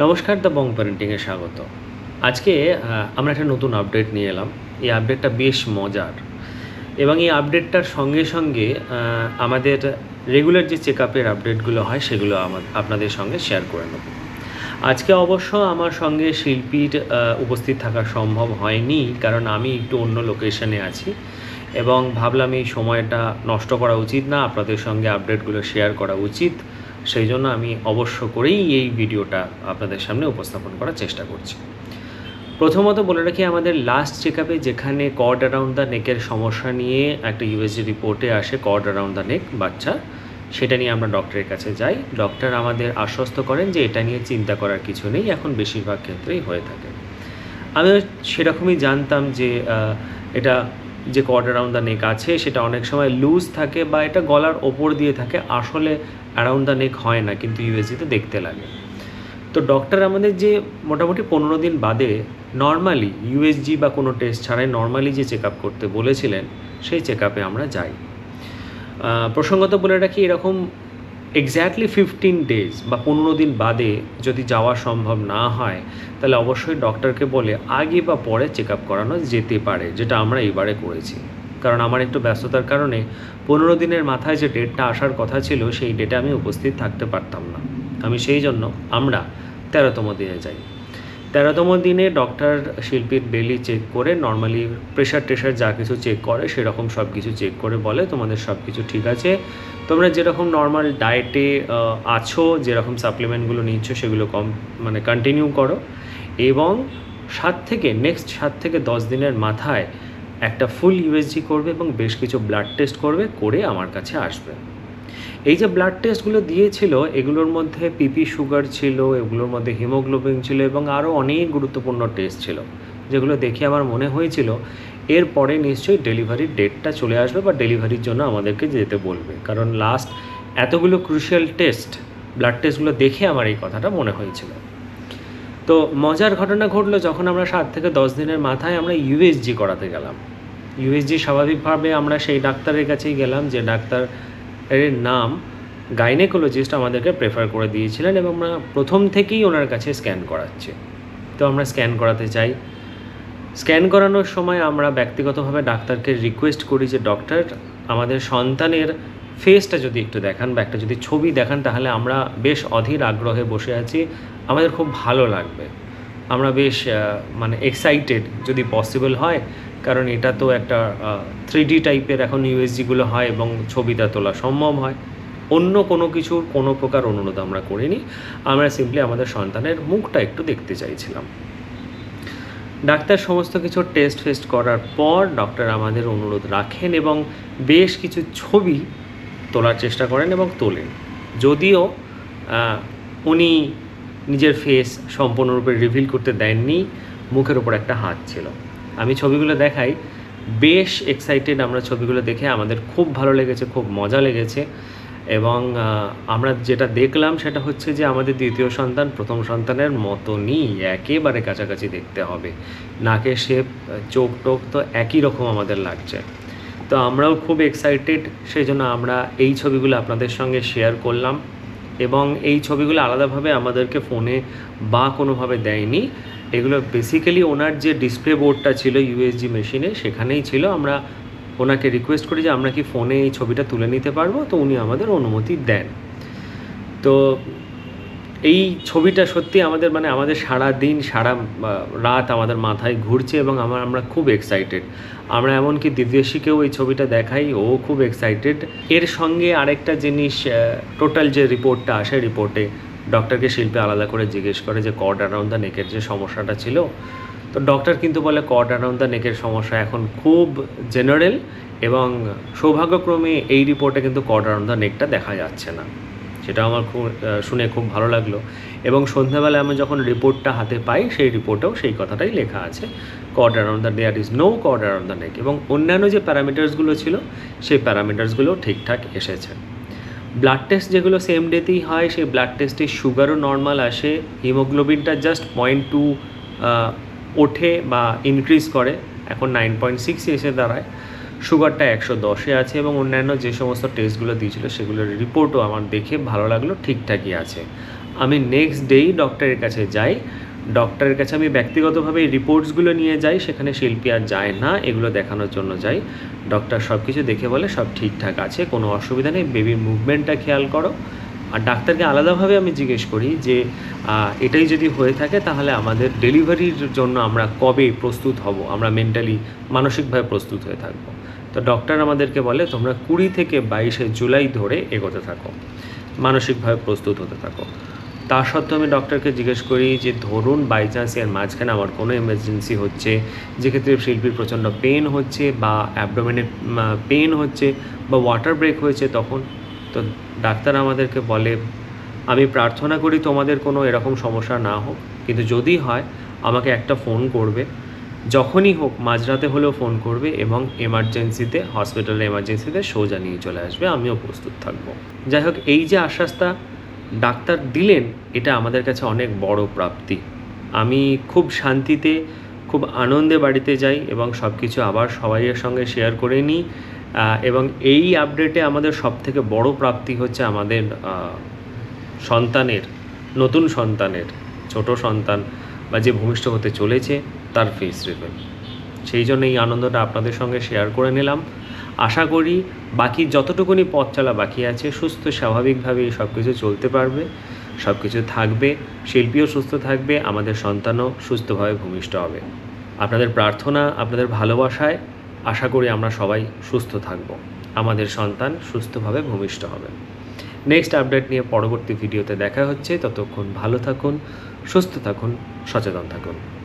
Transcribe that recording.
নমস্কার the Bong প্যারেন্টিংয়ে স্বাগত। আজকে আমরা একটা নতুন আপডেট নিয়ে এলাম। এই আপডেটটা বেশ মজার এবং এই আপডেটটার সঙ্গে সঙ্গে আমাদের রেগুলার যে চেক আপের আপডেটগুলো হয় সেগুলো আমা- আপনাদের সঙ্গে শেয়ার করে নেব। আজকে অবশ্য আমার সঙ্গে শিল্পীর উপস্থিত থাকা সম্ভব হয়নি কারণ আমি একটু অন্য লোকেশনে আছি এবং ভাবলাম এই সময়টা নষ্ট করা উচিত না, আপনাদের সঙ্গে আপডেটগুলো শেয়ার করা উচিত। সেই জন্য আমি অবশ্য করেই এই ভিডিওটা আপনাদের সামনে উপস্থাপন করার চেষ্টা করছি। প্রথমত বলে রাখি, আমাদের লাস্ট চেক যেখানে কর্ড অ্যারাউন্ড দ্য নেকের সমস্যা নিয়ে একটা ইউএসজি রিপোর্টে আসে কর্ড অ্যারাউন্ড দ্য নেক বাচ্চা, সেটা নিয়ে আমরা ডক্টরের কাছে যাই। ডক্টর আমাদের আশ্বস্ত করেন যে এটা নিয়ে চিন্তা করার কিছু নেই, এখন বেশিরভাগ ক্ষেত্রেই হয়ে থাকে। আমি সেরকমই জানতাম যে এটা যে কর্ড অ্যারাউন্ড দ্য নেক আছে, সেটা অনেক সময় লুজ থাকে বা এটা গলার ওপর দিয়ে থাকে, আসলে অ্যারাউন্ড দ্য নেক হয় না, কিন্তু ইউএসজিতে দেখতে লাগে। তো ডক্টর আমাদের যে মোটামুটি পনেরো দিন বাদে নর্মালি ইউএসজি বা কোনো টেস্ট ছাড়াই নর্মালি যে চেক করতে বলেছিলেন, সেই চেক আমরা যাই। প্রসঙ্গত বলে রাখি, এরকম এক্স্যাক্টলি ফিফটিন ডেজ বা পনেরো দিন বাদে যদি যাওয়া সম্ভব না হয়, তাহলে অবশ্যই ডক্টরকে বলে আগে বা পরে চেক আপ করানো যেতে পারে, যেটা আমরা এবারে করেছি। কারণ আমার একটু ব্যস্ততার কারণে পনেরো দিনের মাথায় যে ডেটটা আসার কথা ছিল, সেই ডেটে আমি উপস্থিত থাকতে পারতাম না। আমি সেই জন্য আমরা তেরোতম দিনে যাই। তেরোতম দিনে ডক্টর শিল্পীর বেলি চেক করে নর্মালি প্রেশার টেশার যা কিছু চেক করে, সেরকম সব কিছু চেক করে বলে, তোমাদের সব কিছু ঠিক আছে। তোমরা যেরকম নর্মাল ডায়েটে আছো, যেরকম সাপ্লিমেন্টগুলো নিচ্ছ, সেগুলো কম মানে কন্টিনিউ করো। এবং সাত থেকে নেক্সট সাত থেকে দশ দিনের মাথায় একটা ফুল ইউএসজি করবে এবং বেশ কিছু ব্লাড টেস্ট করবে, করে আমার কাছে আসবে। এই যে ব্লাড টেস্টগুলো দিয়েছিল, এগুলোর মধ্যে পিপি সুগার ছিল, এগুলোর মধ্যে হিমোগ্লোবিন ছিল এবং আরও অনেক গুরুত্বপূর্ণ টেস্ট ছিল, যেগুলো দেখে আমার মনে হয়েছিল, এরপরে নিশ্চয়ই ডেলিভারির ডেটটা চলে আসবে বা ডেলিভারির জন্য আমাদেরকে যেতে বলবে। কারণ লাস্ট এতগুলো ক্রুশিয়াল টেস্ট ব্লাড টেস্টগুলো দেখে আমার এই কথাটা মনে হয়েছিল। তো মজার ঘটনা ঘটলো যখন আমরা সাত থেকে দশ দিনের মাথায় আমরা ইউএসজি করাতে গেলাম। ইউএসজি স্বাভাবিকভাবে আমরা সেই ডাক্তারের কাছেই গেলাম, যে ডাক্তার এর নাম গাইনেকোলজিস্ট আমাদেরকে প্রেফার করে দিয়েছিলেন এবং আমরা প্রথম থেকেই ওনার কাছে স্ক্যান করাচ্ছি। তো আমরা স্ক্যান করাতে চাই। স্ক্যান করানোর সময় আমরা ব্যক্তিগতভাবে ডাক্তারকে রিকোয়েস্ট করি যে ডক্টর আমাদের সন্তানের ফেসটা যদি একটু দেখান বা একটা যদি ছবি দেখান, তাহলে আমরা বেশ অধীর আগ্রহে বসে আছি। আমাদের খুব ভালো লাগবে। আমরা বেশ মানে এক্সাইটেড যদি পসিবল হয়। কারণ এটা তো একটা থ্রি টাইপের এখন ইউএসজিগুলো হয় এবং ছবিটা তোলা সম্ভব হয়। অন্য কোনো কিছুর কোনো প্রকার অনুরোধ আমরা করিনি। আমরা সিম্পলি আমাদের সন্তানের মুখটা একটু দেখতে চাইছিলাম। ডাক্তার সমস্ত কিছু টেস্ট ফেস্ট করার পর ডক্টর আমাদের অনুরোধ রাখেন এবং বেশ কিছু ছবি তোলার চেষ্টা করেন এবং তোলেন। যদিও উনি নিজের ফেস সম্পূর্ণরূপে রিভিল করতে দেননি, মুখের ওপর একটা হাত ছিল। আমি ছবিগুলো দেখাই। বেশ এক্সাইটেড আমরা ছবিগুলো দেখে আমাদের খুব ভালো লেগেছে, খুব মজা লেগেছে। এবং আমরা যেটা দেখলাম সেটা হচ্ছে যে আমাদের দ্বিতীয় সন্তান প্রথম সন্তানের মতনই একেবারে কাছাকাছি দেখতে হবে। নাকের শেপ চোখ টোক তো একই রকম আমাদের লাগছে। তো আমরাও খুব এক্সাইটেড সেই জন্য আমরা এই ছবিগুলো আপনাদের সঙ্গে শেয়ার করলাম। এবং এই ছবিগুলো আলাদাভাবে আমাদেরকে ফোনে বা কোনোভাবে দেয়নি। এগুলো বেসিক্যালি ওনার যে ডিসপ্লে বোর্ডটা ছিল ইউএসজি মেশিনে সেখানেই ছিল। আমরা ওনাকে রিকোয়েস্ট করি যে আমরা কি ফোনে এই ছবিটা তুলে নিতে পারব? তো উনি আমাদের অনুমতি দেন। তো এই ছবিটা সত্যি আমাদের মানে আমাদের সারা দিন, সারা রাত আমাদের মাথায় ঘুরছে এবং আমার, আমরা খুব এক্সাইটেড আমরা এমনকি দিব্যেশীকেও এই ছবিটা দেখাই, ও খুব এক্সাইটেড এর সঙ্গে আরেকটা জিনিস টোটাল যে রিপোর্টটা আসে রিপোর্টে ডক্টরকে শিল্পে আলাদা করে জিজ্ঞেস করে যে কর্ড অ্যারাউন্ড দ্য নেকের যে সমস্যাটা ছিল। তো ডক্টর কিন্তু বলে কর্ড অ্যারাউন্ড দ্য নেকের সমস্যা এখন খুব জেনারেল এবং সৌভাগ্যক্রমে এই রিপোর্টে কিন্তু কর্ড অ্যারাউন্ড দ্য নেকটা দেখা যাচ্ছে না। সেটা আমার খুব শুনে খুব ভালো লাগল। এবং সন্ধ্যাবেলায় আমি যখন রিপোর্টটা হাতে পাই, সেই রিপোর্টেও সেই কথাটাই লেখা আছে। Cord around the there is no cord around the neck এবং অন্যান্য যে প্যারামিটার্সগুলো ছিল, সেই প্যারামিটার্সগুলো ঠিকঠাক এসেছে। ব্লাড টেস্ট যেগুলো সেম ডেতেই হয়, সেই ব্লাড টেস্টে সুগারও নর্মাল আসে। হিমোগ্লোবিনটা জাস্ট পয়েন্ট টু ওঠে বা ইনক্রিজ করে। এখন নাইন পয়েন্ট সিক্স এসে দাঁড়ায়। সুগারটা একশো দশে আছে এবং অন্যান্য যে সমস্ত টেস্টগুলো দিয়েছিল, সেগুলোর রিপোর্টও আমার দেখে ভালো লাগল, ঠিকঠাকই আছে। আমি নেক্সট ডেই ডক্টরের কাছে যাই। ডক্টরের কাছে আমি ব্যক্তিগতভাবে এই রিপোর্টসগুলো নিয়ে যাই, সেখানে শিল্পী আর যায় না, এগুলো দেখানোর জন্য যাই। ডক্টর সব কিছু দেখে বলে সব ঠিকঠাক আছে, কোনো অসুবিধা নেই বেবির মুভমেন্টটা খেয়াল করো। আর ডাক্তারকে আলাদাভাবে আমি জিজ্ঞেস করি যে এটাই যদি হয়ে থাকে তাহলে আমাদের ডেলিভারির জন্য আমরা কবে প্রস্তুত হব? আমরা মেন্টালি মানসিকভাবে প্রস্তুত হয়ে থাকব। তো ডক্টর আমাদেরকে বলে, তোমরা কুড়ি থেকে বাইশে জুলাই ধরে এগোতে থাকো। মানসিকভাবে প্রস্তুত হতে থাকো। তা সত্ত্বেও আমি ডক্টরকে জিজ্ঞেস করি যে, ধরুন বাই চান্স এর মাঝখানে আমার কোনো এমার্জেন্সি হচ্ছে, যেক্ষেত্রে শিল্পীর প্রচণ্ড পেন হচ্ছে বা অ্যাবডোমেনে পেন হচ্ছে বা ওয়াটার ব্রেক হয়েছে তখন? তো ডাক্তার আমাদেরকে বলে, আমি প্রার্থনা করি তোমাদের কোনো এরকম সমস্যা না হোক, কিন্তু যদি হয়, আমাকে একটা ফোন করবে, যখনই হোক, মাঝরাতে হলেও ফোন করবে এবং এমার্জেন্সিতে হসপিটালে এমার্জেন্সিতে সোজা নিয়ে চলে আসবে, আমিও প্রস্তুত থাকব। যাই হোক, এই যে আশ্বাসটা ডাক্তার দিলেন, এটা আমাদের কাছে অনেক বড় প্রাপ্তি। আমি খুব শান্তিতে, খুব আনন্দে বাড়িতে যাই এবং সব কিছু আবার সবাইয়ের সঙ্গে শেয়ার করে নিই এবং এই আপডেটে আমাদের সব থেকে বড় প্রাপ্তি হচ্ছে আমাদের সন্তানের, নতুন সন্তানের, ছোট সন্তান বা যে ভূমিষ্ঠ হতে চলেছে, তার ফেস রিভেল সেই জন্য এই আনন্দটা আপনাদের সঙ্গে শেয়ার করে নিলাম। আশা করি বাকি যতটুকুনি পথ চলা বাকি আছে, সুস্থ, স্বাভাবিকভাবে সব কিছু চলতে পারবে সব কিছু থাকবে, শিল্পীও সুস্থ থাকবে, আমাদের সন্তানও সুস্থভাবে ভূমিষ্ঠ হবে। আপনাদের প্রার্থনা, আপনাদের ভালোবাসায় আশা করি আমরা সবাই সুস্থ থাকব। আমাদের সন্তান সুস্থভাবে ভূমিষ্ঠ হবে। নেক্সট আপডেট নিয়ে পরবর্তী ভিডিওতে দেখা হচ্ছে। ততক্ষণ ভালো থাকুন, সুস্থ থাকুন, সচেতন থাকুন।